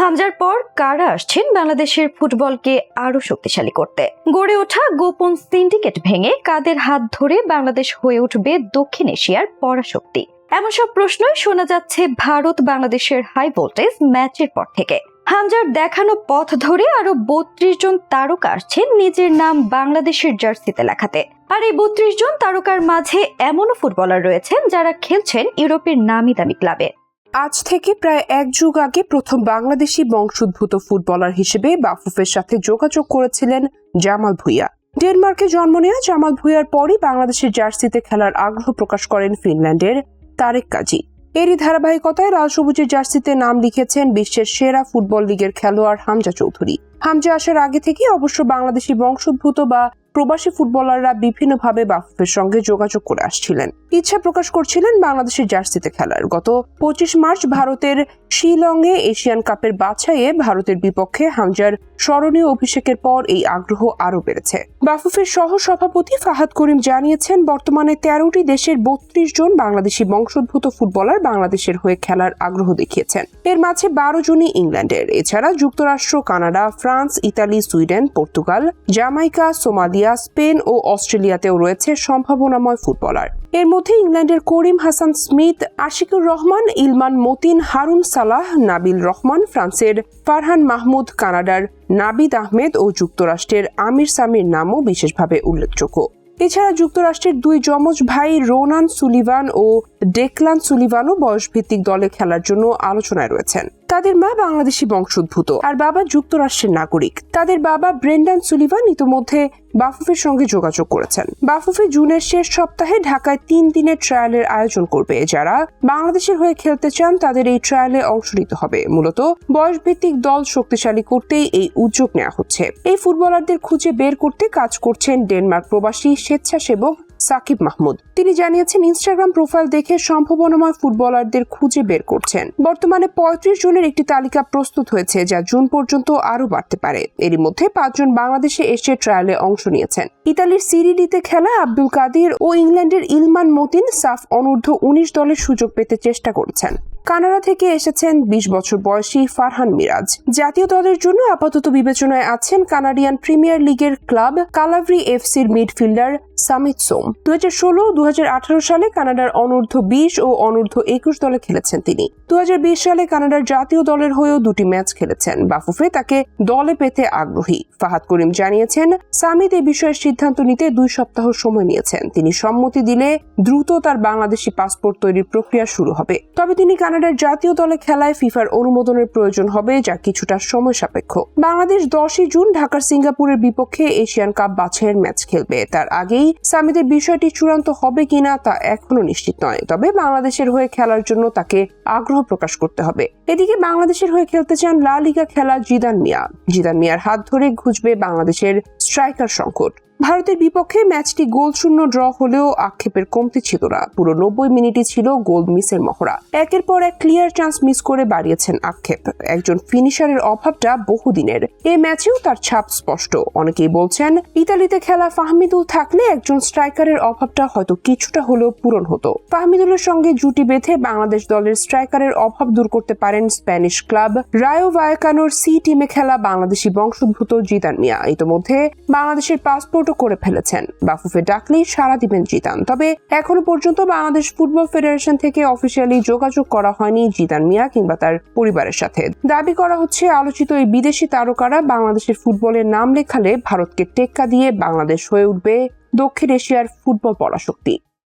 হামজার পর কারা আসছেন বাংলাদেশের ফুটবলকে আরও শক্তিশালী করতে? গড়ে ওঠা গোপন সিন্ডিকেট ভেঙে কাদের হাত ধরে বাংলাদেশ হয়ে উঠবে দক্ষিণ এশিয়ার পরাশক্তি? এমন সব প্রশ্নই শোনা যাচ্ছে ভারত বাংলাদেশের হাই ভোল্টেজ ম্যাচের পর থেকে। হামজার দেখানো পথ ধরে আরও বত্রিশ জন তারকা আসছেন নিজের নাম বাংলাদেশের জার্সিতে লেখাতে। আর এই বত্রিশ জন তারকার মাঝে এমনও ফুটবলার রয়েছেন যারা খেলছেন ইউরোপের নামি দামি ক্লাবে। আজ থেকে প্রায় এক যুগ আগে প্রথম বাংলাদেশি বংশোদ্ভূত ফুটবলার হিসেবে বাফুফের সাথে যোগাযোগ করেছিলেন জামাল ভুইয়া। ডেনমার্কে জন্ম নেওয়া জামাল ভুইয়ার পরই বাংলাদেশের জার্সিতে খেলার আগ্রহ প্রকাশ করেন ফিনল্যান্ডের তারেক কাজী। এরই ধারাবাহিকতায় লাল সবুজের জার্সিতে নাম লিখেছেন বিশ্বের সেরা ফুটবল লিগের খেলোয়াড় হামজা চৌধুরী। হামজা আসার আগে থেকে অবশ্য বাংলাদেশি বংশোদ্ভূত বা প্রবাসী ফুটবলাররা বিভিন্নভাবে বাফুফের সঙ্গে যোগাযোগ করে আসছিলেন। ইচ্ছা প্রকাশ করছিলেন বাংলাদেশের জার্সিতে খেলার। গত পঁচিশ মার্চ ভারতের শিলংয়ে এশিয়ান কাপের বাছাইয়ে ভারতের বিপক্ষে হামজার স্মরণীয় অভিষেকের পর এই আগ্রহ আরও বেড়েছে। বাফুফের সহ সভাপতি ফাহাদ করিম জানিয়েছেন, বর্তমানে তেরোটি দেশের বত্রিশ জন বাংলাদেশি বংশোদ্ভূত ফুটবলার বাংলাদেশের হয়ে খেলার আগ্রহ দেখিয়েছেন। এর মাঝে বারো জনই ইংল্যান্ডের। এছাড়া যুক্তরাষ্ট্র, Canada, France, Italy, Sweden, Portugal, Jamaica, Somalia Spain ও অস্ট্রেলিয়াতেও রয়েছে সম্ভাবনাময় ফুটবলার। এর মধ্যে ইংল্যান্ডের করিম হাসান স্মিথ, আশিকুর রহমান, ইলমান মতিন, হারুন সালাহ, নাবিল রহমান, ফ্রান্সের ফারহান মাহমুদ, কানাডার নাবিদ আহমেদ ও যুক্তরাষ্ট্রের আমির সামির নামও বিশেষভাবে উল্লেখযোগ্য। এছাড়া যুক্তরাষ্ট্রের দুই যমজ ভাই রোনান সুলিভান ও ডেকলান সুলিভানও বয়সভিত্তিক দলে খেলার জন্য আলোচনায় রয়েছেন। তাদের মা বাংলাদেশি বংশোদ্ভূত আর বাবা যুক্তরাষ্ট্রের নাগরিক। তাদের বাবা ব্রেন্ডান সুলিভান ইতোমধ্যে বাফুফের সঙ্গে যোগাযোগ করেছেন। বাফুফে জুনের শেষ সপ্তাহে ঢাকায় তিন দিনের ট্রায়ালের আয়োজন করবে। যারা বাংলাদেশের হয়ে খেলতে চান, তাদের এই ট্রায়ালে অংশ নিতে হবে। মূলত বয়সভিত্তিক দল শক্তিশালী করতেই এই উদ্যোগ নেওয়া হচ্ছে। এই ফুটবলারদের খুঁজে বের করতে কাজ করছেন ডেনমার্ক প্রবাসী স্বেচ্ছাসেবক সাকিব মাহমুদ। তিনি জানিয়েছেন, ইনস্টাগ্রাম প্রোফাইল দেখে সম্ভাবনাময় ফুটবলারদের খুঁজে বের করছেন। বর্তমানে পঁয়ত্রিশ জনের একটি তালিকা প্রস্তুত হয়েছে, যা জুন পর্যন্ত আরও বাড়তে পারে। এরই মধ্যে পাঁচজন বাংলাদেশে এসে ট্রায়ালে অংশ নিয়েছেন। ইতালির সিরিডিতে খেলা আব্দুল কাদির ও ইংল্যান্ডের ইলমান মতিন সাফ অনূর্ধ্ব উনিশ দলের সুযোগ পেতে চেষ্টা করেছেন। কানাডা থেকে এসেছেন বিশ বছর বয়সী ফারহান মিরাজ। জাতীয় দলের জন্য আপাতত বিবেচনায় আছেন কানাডিয়ান প্রিমিয়ার লিগের ক্লাব কালাভরি এফসির মিডফিল্ডার সামিত সোম। দু হাজার ষোলো সালে কানাডার অনূর্ধ্ব বিশ ও অনূর্ধ্ব একুশ দলে খেলেছেন তিনি। দু সালে কানাডার জাতীয় দলের হয়েও দুটি ম্যাচ খেলেছেন। বাফুফে তাকে দলে পেতে আগ্রহী। ফাহাদ করিম জানিয়েছেন, সামিত এই বিষয়ে সিদ্ধান্ত নিতে দুই সপ্তাহ সময় নিয়েছেন। তিনি সম্মতি দিলে দ্রুত তার বাংলাদেশি পাসপোর্ট তৈরির প্রক্রিয়া শুরু হবে। তবে তিনি কানাডার জাতীয় দলে খেলায় ফিফার অনুমোদনের প্রয়োজন হবে, যা কিছুটা সময় সাপেক্ষ। বাংলাদেশ দশই জুন ঢাকার সিঙ্গাপুরের বিপক্ষে এশিয়ান কাপ বাছাইয়ের ম্যাচ খেলবে। তার আগেই সামিদের বিষয়টি চূড়ান্ত হবে কিনা তা এখনও নিশ্চিত নয়, তবে বাংলাদেশের হয়ে খেলার জন্য তাকে আগ্রহ প্রকাশ করতে হবে। এদিকে বাংলাদেশের হয়ে খেলতে চান লা লিগা খেলা জিদান মিয়া। জিদান মিয়ার হাত ধরে ঘুচবে বাংলাদেশের স্ট্রাইকার সংকট। ভারতের বিপক্ষে ম্যাচটি গোল শূন্য ড্র হলেও আক্ষেপের কমতি ছিল না। পুরো নব্বই মিনিটই ছিল গোল মিসের মহড়া। একের পর এক ক্লিয়ার চান্স মিস করে বাড়িয়েছেন আক্ষেপ। একজন ফিনিশারের অভাবটা বহুদিনের। এই ম্যাচেও তার ছাপ স্পষ্ট। অনেকেই বলছেন, ইতালিতে খেলা ফাহমিদুল থাকলে একজন স্ট্রাইকারের অভাবটা হয়তো কিছুটা হলেও পূরণ হতো। ফাহমিদুলের সঙ্গে জুটি বেঁধে বাংলাদেশ দলের স্ট্রাইকারের অভাব দূর করতে পারেন স্প্যানিশ ক্লাব রায়ো ভায়াকানোর সি টিমে খেলা বাংলাদেশি বংশোদ্ভূত জিদান মিয়া। ইতোমধ্যে বাংলাদেশের পাসপোর্ট করে ফেলেছেন। বাফুফে ডাকলেই সাড়া দিবেন জিদান। তবে এখনও পর্যন্ত বাংলাদেশ ফুটবল ফেডারেশন থেকে অফিসিয়ালি যোগাযোগ করা হয়নি জিদান মিয়া কিংবা তার পরিবারের সাথে। দাবি করা হচ্ছে, আলোচিত এই বিদেশি তারকারা বাংলাদেশের ফুটবলের নাম লেখালে ভারতকে টেক্কা দিয়ে বাংলাদেশ হয়ে উঠবে দক্ষিণ এশিয়ার ফুটবল পরাশক্তি।